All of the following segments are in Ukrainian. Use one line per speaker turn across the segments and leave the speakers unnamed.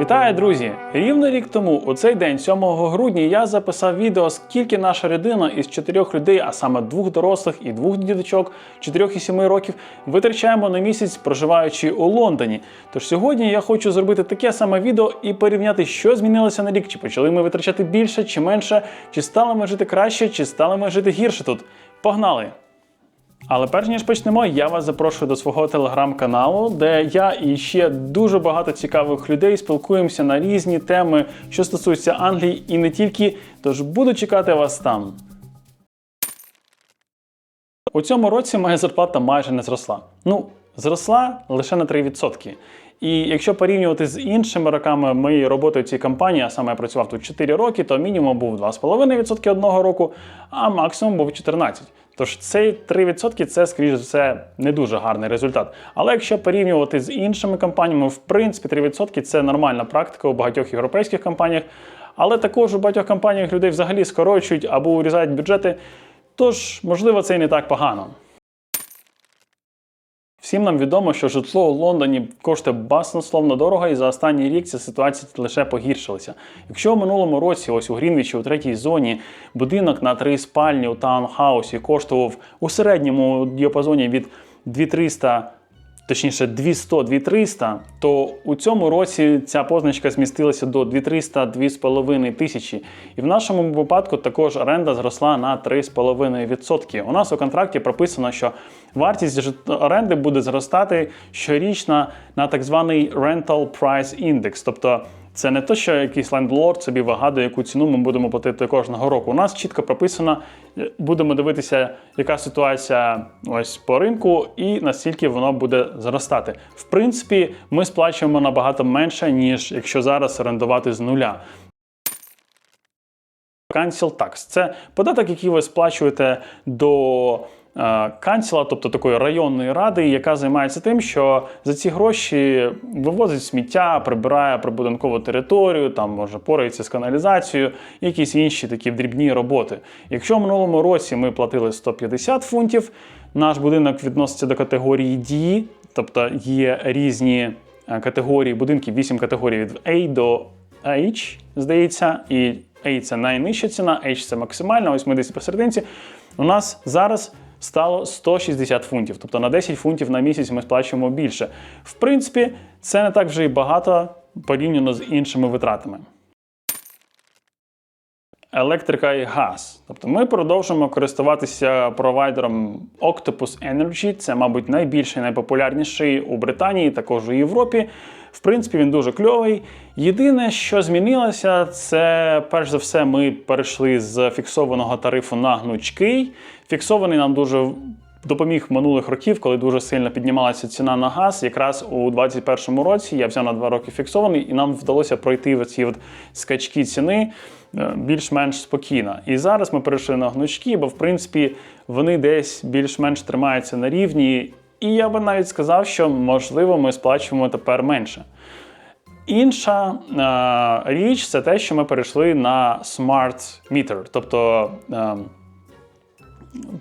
Вітаю, друзі! Рівно рік тому, у цей день, 7 грудня, я записав відео, скільки наша родина із чотирьох людей, а саме двох дорослих і двох діточок, 4 і 7 років, витрачаємо на місяць, проживаючи у Лондоні. Тож сьогодні я хочу зробити таке саме відео і порівняти, що змінилося на рік, чи почали ми витрачати більше чи менше, чи стали ми жити краще, чи стали ми жити гірше тут. Погнали! Але перш ніж почнемо, я вас запрошую до свого телеграм-каналу, де я і ще дуже багато цікавих людей спілкуємося на різні теми, що стосуються Англії і не тільки. Тож буду чекати вас там. У цьому році моя зарплата майже не зросла. Ну, зросла лише на 3%. І якщо порівнювати з іншими роками моєї роботи в цій компанії, а саме я працював тут 4 роки, то мінімум був 2,5% одного року, а максимум був 14%. Тож цей 3% це, скоріш за все, не дуже гарний результат. Але якщо порівнювати з іншими компаніями, в принципі, 3% це нормальна практика у багатьох європейських компаніях, але також у багатьох компаніях людей взагалі скорочують або урізають бюджети. Тож, можливо, це і не так погано. Всім нам відомо, що житло у Лондоні коштує баснословно дорого, і за останній рік ця ситуація лише погіршилася. Якщо в минулому році, ось у Грінвічі, у третій зоні, будинок на три спальні у таунхаусі коштував у середньому діапазоні від 2300 Точніше, 200-2300, то у цьому році ця позначка змістилася до 2300-2,5 тисячі. І в нашому випадку також оренда зросла на 3,5%. У нас у контракті прописано, що вартість оренди буде зростати щорічно на так званий Rental Price Index. Тобто це не то, що якийсь лендлорд собі вигадує, яку ціну ми будемо платити кожного року. У нас чітко прописано, е, будемо дивитися, яка ситуація ось по ринку, і наскільки воно буде зростати. В принципі, ми сплачуємо набагато менше, ніж якщо зараз орендувати з нуля. Cancel Tax – це податок, який ви сплачуєте до канцела, тобто такої районної ради, яка займається тим, що за ці гроші вивозить сміття, прибирає прибудинкову територію, там може порається з каналізацією, якісь інші такі дрібні роботи. Якщо в минулому році ми платили 150 фунтів, наш будинок відноситься до категорії D, тобто є різні е, категорії будинків, 8 категорій від A до H, здається, і A це найнижча ціна, H це максимальна, ось ми десь посерединці. У нас зараз стало 160 фунтів, тобто на 10 фунтів на місяць ми сплачуємо більше. В принципі, це не так вже і багато порівняно з іншими витратами. Електрика і газ. Тобто ми продовжуємо користуватися провайдером Octopus Energy. Це, мабуть, найбільший, найпопулярніший у Британії, також у Європі. В принципі, він дуже кльовий. Єдине, що змінилося, це перш за все, ми перейшли з фіксованого тарифу на гнучкий. Фіксований нам дуже допоміг минулих років, коли дуже сильно піднімалася ціна на газ. Якраз у 2021 році я взяв на два роки фіксований, і нам вдалося пройти ці от скачки ціни е, більш-менш спокійно. І зараз ми перейшли на гнучки, бо в принципі вони десь більш-менш тримаються на рівні. І я би навіть сказав, що можливо ми сплачуємо тепер менше. Інша е, річ це те, що ми перейшли на Smart Meter, тобто е,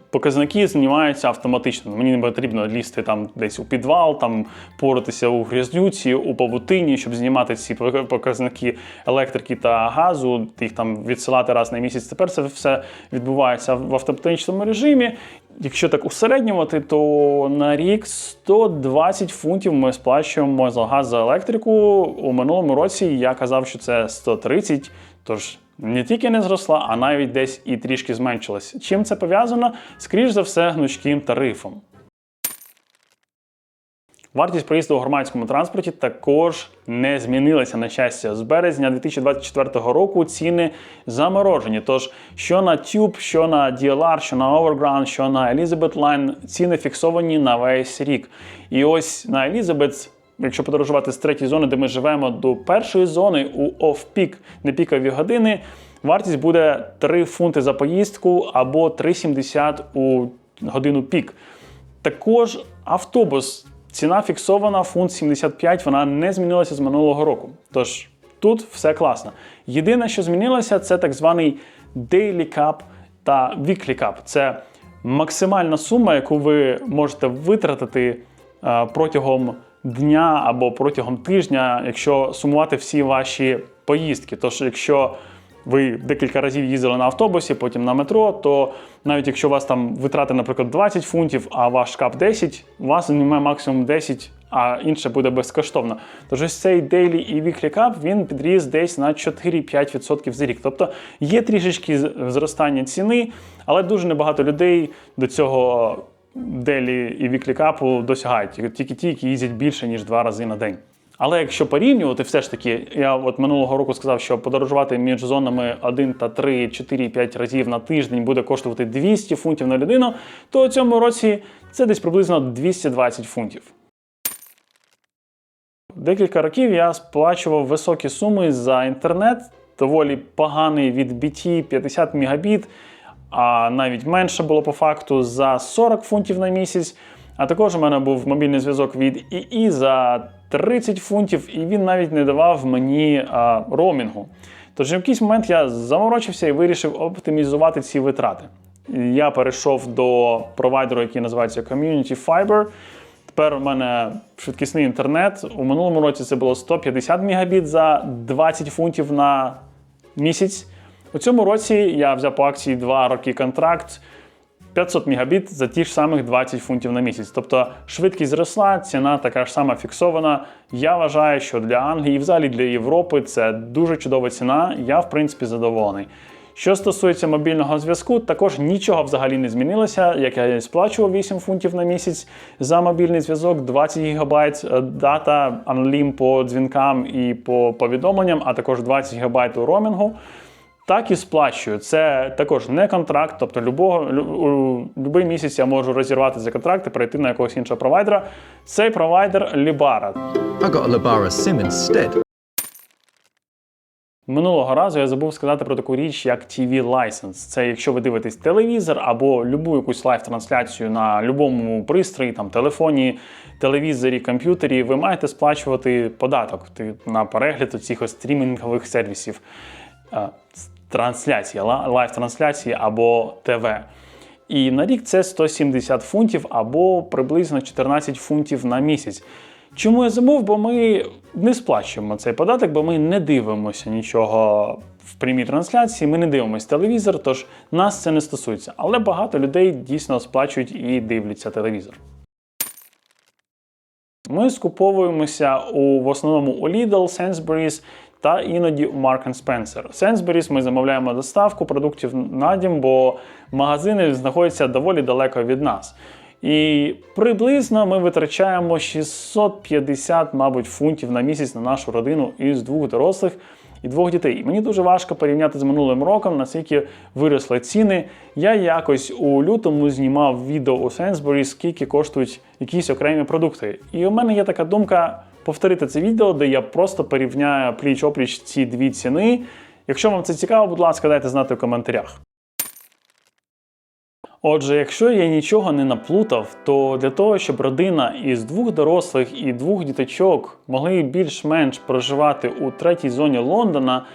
показники знімаються автоматично. Мені не потрібно лізти там десь у підвал, там поритися у грязюці, у павутині, щоб знімати ці показники електрики та газу, їх там відсилати раз на місяць. Тепер це все відбувається в автоматичному режимі. Якщо так усереднювати, то на рік 120 фунтів ми сплачуємо за газ за електрику. У минулому році я казав, що це 130, тож не тільки не зросла, а навіть десь і трішки зменшилась. Чим це пов'язано? Скоріш за все, гнучким тарифом. Вартість проїзду у громадському транспорті також не змінилася на щастя. З березня 2024 року ціни заморожені. Тож, що на Tube, що на DLR, що на Overground, що на Elizabeth Line, ціни фіксовані на весь рік. І ось на Elizabeth, якщо подорожувати з третьої зони, де ми живемо, до першої зони у off-peak, непікові години, вартість буде 3 фунти за поїздку або 3,70 у годину пік. Також автобус. Ціна фіксована, фунт 75, вона не змінилася з минулого року. Тож тут все класно. Єдине, що змінилося, це так званий Daily Cap та Weekly Cap. Це максимальна сума, яку ви можете витратити е, протягом дня або протягом тижня, якщо сумувати всі ваші поїздки. Тож, якщо ви декілька разів їздили на автобусі, потім на метро, то навіть якщо у вас там витрати, наприклад, 20 фунтів, а ваш кап 10, у вас займає максимум 10, а інше буде безкоштовно. Тож ось цей daily і weekly cap, він підріс десь на 4-5% за рік. Тобто є трішечки зростання ціни, але дуже небагато людей до цього daily і weekly капу досягають. Тільки ті, які їздять більше, ніж два рази на день. Але якщо порівнювати, все ж таки, я от минулого року сказав, що подорожувати між зонами 1 та 3, 4, 5 разів на тиждень буде коштувати 200 фунтів на людину, то у цьому році це десь приблизно 220 фунтів. Декілька років я сплачував високі суми за інтернет, доволі поганий від BT 50 мегабіт, а навіть менше було по факту за 40 фунтів на місяць. А також у мене був мобільний зв'язок від ІІ за 30 фунтів, і він навіть не давав мені а, роумінгу. Тож в якийсь момент я заморочився і вирішив оптимізувати ці витрати. Я перейшов до провайдеру, який називається Community Fiber. Тепер у мене швидкісний інтернет. У минулому році це було 150 мегабіт за 20 фунтів на місяць. У цьому році я взяв по акції 2 роки контракт 500 мегабіт за ті ж самих 20 фунтів на місяць. Тобто швидкість зросла, ціна така ж сама фіксована. Я вважаю, що для Англії і взагалі для Європи це дуже чудова ціна. Я, в принципі, задоволений. Що стосується мобільного зв'язку, також нічого взагалі не змінилося. Як я сплачував 8 фунтів на місяць за мобільний зв'язок, 20 гігабайт е, дата, анлім по дзвінкам і по повідомленням, а також 20 гігабайт у ромінгу. Так і сплачую. Це також не контракт, тобто любого, лю, у будь-який місяць я можу розірвати за контракт і перейти на якогось іншого провайдера. Цей провайдер Libara.
I got a Labara SIM instead.
Минулого разу я забув сказати про таку річ, як TV License. Це якщо ви дивитесь телевізор або любу якусь лайв-трансляцію на будь-якому пристрої, там телефоні, телевізорі, комп'ютері, ви маєте сплачувати податок на перегляд цих стрімінгових сервісів. Трансляції, лайв-трансляції або ТВ. І на рік це 170 фунтів або приблизно 14 фунтів на місяць. Чому я забув? Бо ми не сплачуємо цей податок, бо ми не дивимося нічого в прямій трансляції, ми не дивимося телевізор, тож нас це не стосується. Але багато людей дійсно сплачують і дивляться телевізор. Ми скуповуємося у, в основному у Lidl, Sainsbury's та іноді у Mark Spencer. Sainsbury's ми замовляємо доставку продуктів на дім, бо магазини знаходяться доволі далеко від нас. І приблизно ми витрачаємо 650, мабуть, фунтів на місяць на нашу родину із двох дорослих і двох дітей. Мені дуже важко порівняти з минулим роком, наскільки виросли ціни. Я якось у лютому знімав відео у Sainsbury, скільки коштують якісь окремі продукти. І у мене є така думка повторити це відео, де я просто порівняю пліч-опліч ці дві ціни. Якщо вам це цікаво, будь ласка, дайте знати в коментарях. Отже, якщо я нічого не наплутав, то для того, щоб родина із двох дорослих і двох діточок могли більш-менш проживати у третій зоні Лондона,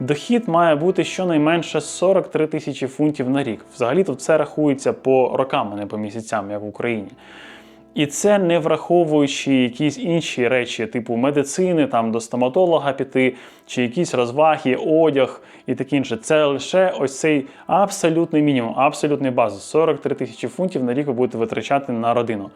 дохід має бути щонайменше 43 тисячі фунтів на рік. Взагалі-то це рахується по рокам, а не по місяцям, як в Україні. І це не враховуючи якісь інші речі, типу медицини, там до стоматолога піти, чи якісь розваги, одяг і таке інше. Це лише ось цей абсолютний мінімум, абсолютний базис. 43 тисячі фунтів на рік ви будете витрачати на родину.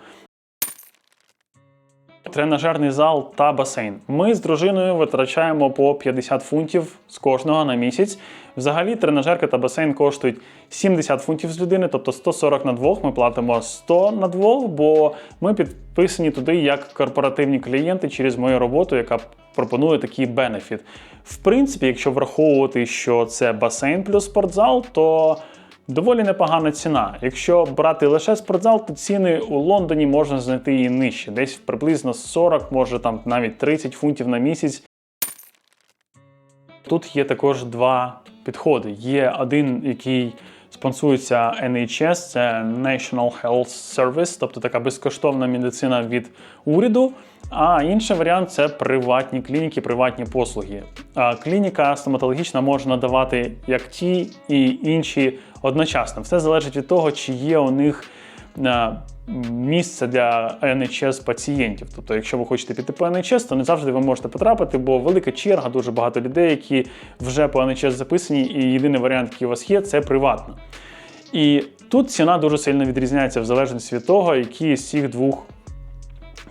Тренажерний зал та басейн. Ми з дружиною витрачаємо по 50 фунтів з кожного на місяць. Взагалі, тренажерка та басейн коштують 70 фунтів з людини, тобто 140 на двох. Ми платимо 100 на двох, бо ми підписані туди як корпоративні клієнти через мою роботу, яка пропонує такий бенефіт. В принципі, якщо враховувати, що це басейн плюс спортзал, то Доволі непогана ціна. Якщо брати лише спортзал, то ціни у Лондоні можна знайти і нижче, десь приблизно 40, може там навіть 30 фунтів на місяць. Тут є також два підходи. Є один, який спонсується NHS, це National Health Service, тобто така безкоштовна медицина від уряду. А інший варіант це приватні клініки, приватні послуги. Клініка стоматологічна може надавати як ті і інші одночасно. Все залежить від того, чи є у них е, місце для NHS пацієнтів. Тобто, якщо ви хочете піти по NHS, то не завжди ви можете потрапити, бо велика черга, дуже багато людей, які вже по NHS записані, і єдиний варіант, який у вас є, це приватно. І тут ціна дуже сильно відрізняється в залежності від того, які з цих двох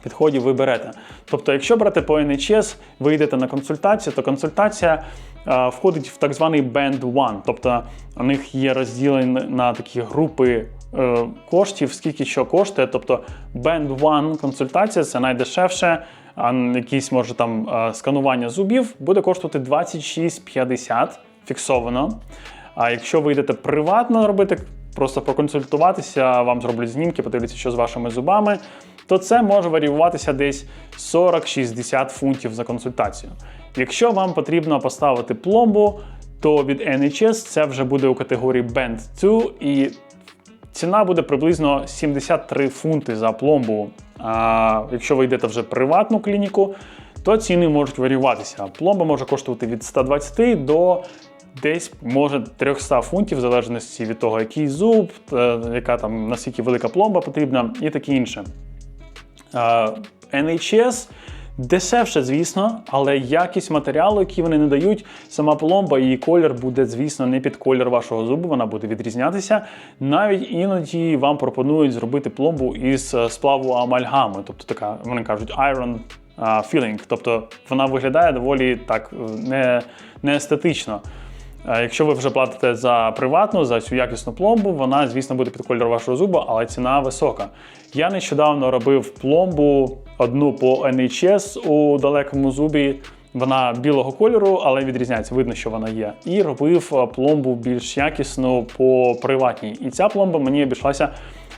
підходів ви берете. Тобто, якщо брати по NHS, ви йдете на консультацію, то консультація входить в так званий Band 1. Тобто у них є розділені на такі групи е, коштів, скільки що коштує. Тобто Band 1 консультація це найдешевше, а якісь може там е, сканування зубів буде коштувати 26,50 фіксовано. А якщо ви йдете приватно робити, просто проконсультуватися, вам зроблять знімки, подивляться, що з вашими зубами, то це може варіюватися десь 40-60 фунтів за консультацію. Якщо вам потрібно поставити пломбу, то від NHS це вже буде у категорії Band 2 і ціна буде приблизно 73 фунти за пломбу. А якщо ви йдете вже в приватну клініку, то ціни можуть варіюватися. Пломба може коштувати від 120 до десь може 300 фунтів, в залежності від того, який зуб, е, яка там наскільки велика пломба потрібна, і таке інше. NHS дешевше, звісно, але якість матеріалу, який вони надають, сама пломба, її колір буде, звісно, не під колір вашого зубу, вона буде відрізнятися. Навіть іноді вам пропонують зробити пломбу із е, сплаву амальгами, тобто така, вони кажуть, iron е, filling, тобто вона виглядає доволі так е, не, не естетично. Е, Якщо ви вже платите за приватну, за цю якісну пломбу, вона, звісно, буде під кольор вашого зуба, але ціна висока. Я нещодавно робив пломбу одну по NHS у далекому зубі. Вона білого кольору, але відрізняється, видно, що вона є. І робив е, пломбу більш якісну по приватній. І ця пломба мені обійшлася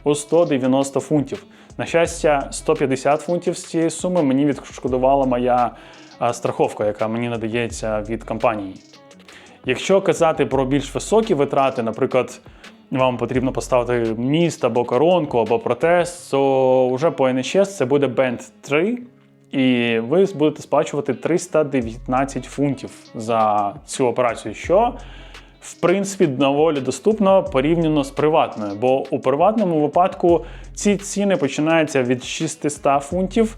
у 190 фунтів. На щастя, 150 фунтів з цієї суми мені відшкодувала моя е, страховка, яка мені надається від компанії. Якщо казати про більш високі витрати, наприклад, вам потрібно поставити міст або коронку, або протез, то вже по NHS це буде Band 3, і ви будете сплачувати 319 фунтів за цю операцію, що в принципі доволі доступно порівняно з приватною, бо у приватному випадку ці ціни починаються від 600 фунтів.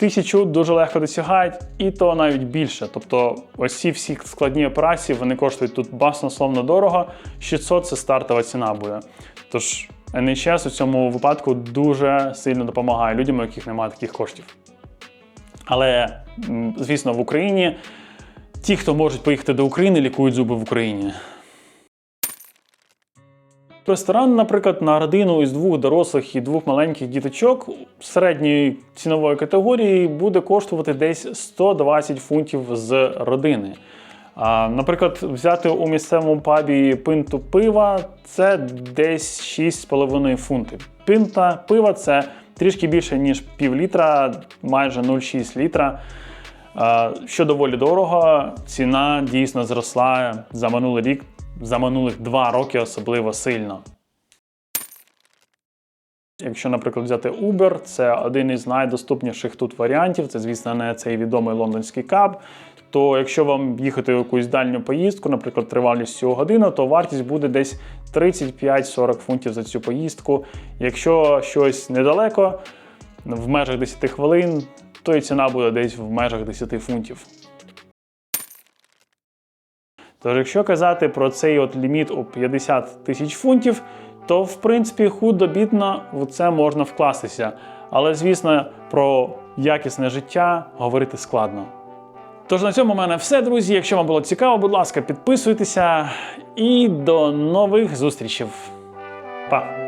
Тисячу дуже легко досягають, і то навіть більше. Тобто, ось ці всі складні операції вони коштують тут баснословно дорого. 600 це стартова ціна буде. Тож NHS у цьому випадку дуже сильно допомагає людям, у яких немає таких коштів. Але, звісно, в Україні ті, хто можуть поїхати до України, лікують зуби в Україні. Ресторан, наприклад, на родину із двох дорослих і двох маленьких діточок середньої цінової категорії буде коштувати десь 120 фунтів з родини. Наприклад, взяти у місцевому пабі пинту пива це десь 6,5 фунти. Пинта пива це трішки більше, ніж пів літра, майже 0,6 літра. Що доволі дорого, ціна дійсно зросла за минулий рік, за минулих два роки особливо сильно. Якщо, наприклад, взяти Uber, це один із найдоступніших тут варіантів. Це, звісно, не цей відомий лондонський каб. То якщо вам їхати в якусь дальню поїздку, наприклад, тривалістю годину, то вартість буде десь 35-40 фунтів за цю поїздку. Якщо щось недалеко, в межах 10 хвилин, то і ціна буде десь в межах 10 фунтів. Тож, якщо казати про цей от ліміт у 50 тисяч фунтів, то в принципі худо-бідно в це можна вкластися. Але, звісно, про якісне життя говорити складно. Тож на цьому в мене все, друзі. Якщо вам було цікаво, будь ласка, підписуйтеся і до нових зустрічей. Па!